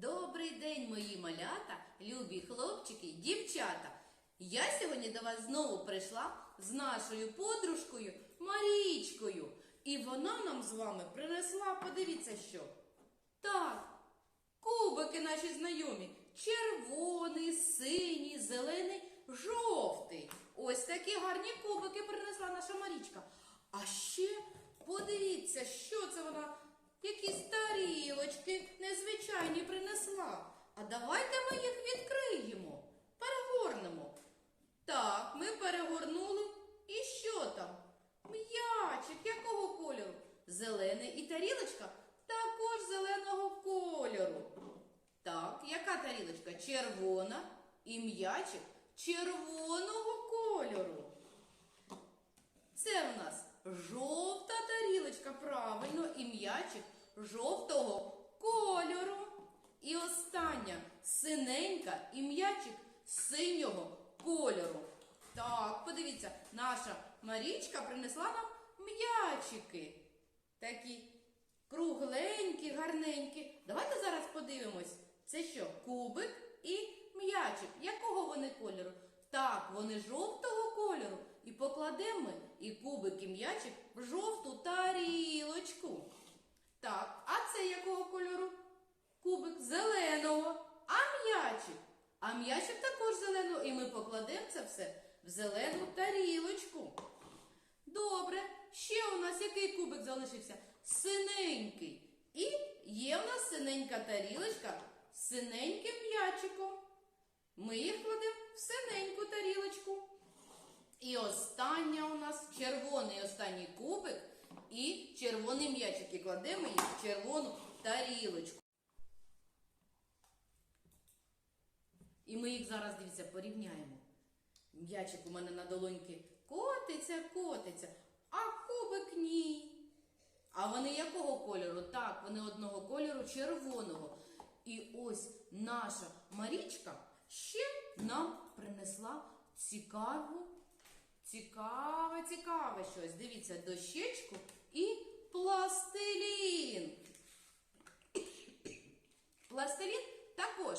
Добрий день, мої малята, любі хлопчики, дівчата. Я сьогодні до вас знову прийшла з нашою подружкою Марічкою. І вона нам з вами принесла, подивіться що. Так, кубики наші знайомі. Червоний, синій, зелений, жовтий. Ось такі гарні кубики принесла наша Марічка. А ще подивіться, що це вона. Якісь тарілочки незвичайні принесла. А давайте ми їх відкриємо, перегорнемо. Так, ми перегорнули. І що там? М'ячик якого кольору? Зелений і тарілочка також зеленого кольору. Так, яка тарілочка? Червона і м'ячик червоного кольору. Це в нас жовта тарілочка, правильно, і м'ячик жовтого кольору. І остання синенька і м'ячик синього кольору. Так, подивіться, наша Марічка принесла нам м'ячики. Такі кругленькі, гарненькі. Давайте зараз подивимось. Це що, кубик і м'ячик. Якого вони кольору? Так, вони жовтого кольору. І покладемо ми і кубик, і м'ячик в жовту тарілочку. Так, а це якого кольору? Кубик зеленого. А м'ячик? А м'ячик також зеленого. І ми покладемо це все в зелену тарілочку. Добре, ще у нас який кубик залишився? Синенький. І є у нас синенька тарілочка з синеньким м'ячиком. Ми їх кладемо в синеньку тарілочку. І остання у нас червоний останній кубик і червоний м'ячик. І кладемо їх в червону тарілочку. І ми їх зараз, дивіться, порівняємо. М'ячик у мене на долоньки котиться, котиться, а кубик ні. А вони якого кольору? Так, вони одного кольору червоного. І ось наша Марічка ще нам принесла цікаву, цікаве, цікаве щось. Дивіться, дощечку і пластилін. Пластилін також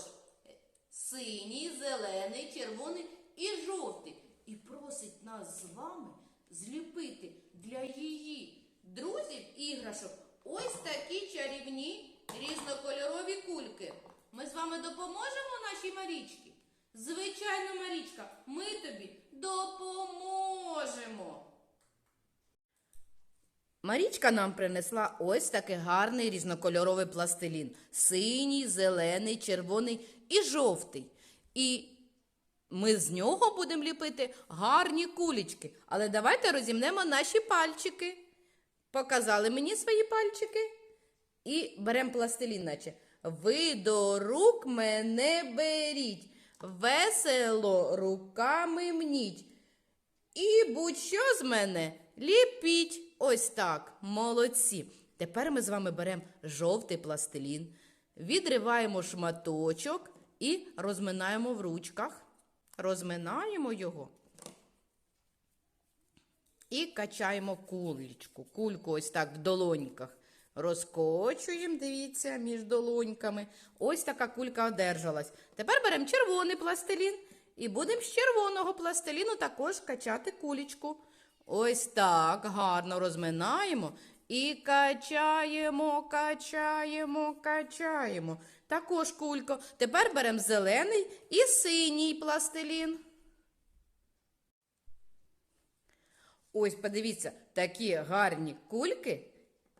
синій, зелений, червоний і жовтий. І просить нас з вами зліпити для її друзів іграшок ось такі чарівні різнокольорові кульки. Ми з вами допоможемо нашій Марічці? Звичайно, Марічка, ми тобі допоможемо. Марічка нам принесла ось такий гарний різнокольоровий пластилін: синій, зелений, червоний і жовтий. І ми з нього будемо ліпити гарні кулічки. Але давайте розімнемо наші пальчики. Показали мені свої пальчики. І беремо пластилін, наче. Ви до рук мене беріть, весело руками мніть. І будь-що з мене ліпіть. Ось так, молодці. Тепер ми з вами беремо жовтий пластилін, відриваємо шматочок і розминаємо в ручках. Розминаємо його. І качаємо кулечку. Кульку ось так в долоньках. Розкочуємо, дивіться, між долоньками. Ось така кулька одержалась. Тепер беремо червоний пластилін і будемо з червоного пластиліну також качати кулечку. Ось так гарно розминаємо і качаємо, качаємо, качаємо. Також кулько. Тепер беремо зелений і синій пластилін. Ось, подивіться, такі гарні кульки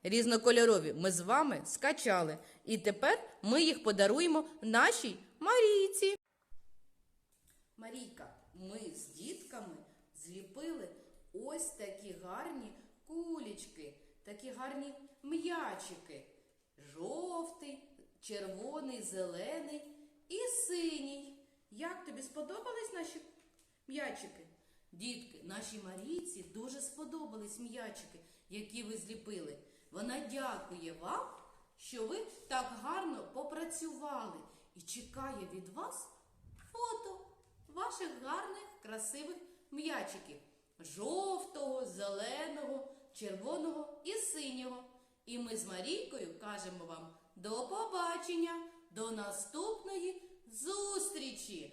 різнокольорові ми з вами скачали. І тепер ми їх подаруємо нашій Марійці. Марійка, ми з дітками зліпили ось такі гарні кулічки, такі гарні м'ячики. Жовтий, червоний, зелений і синій. Як тобі сподобались наші м'ячики? Дітки, нашій Марійці дуже сподобались м'ячики, які ви зліпили. Вона дякує вам, що ви так гарно попрацювали і чекає від вас фото ваших гарних, красивих м'ячиків жовтого, зеленого, червоного і синього. І ми з Марійкою кажемо вам до побачення, До наступної зустрічі!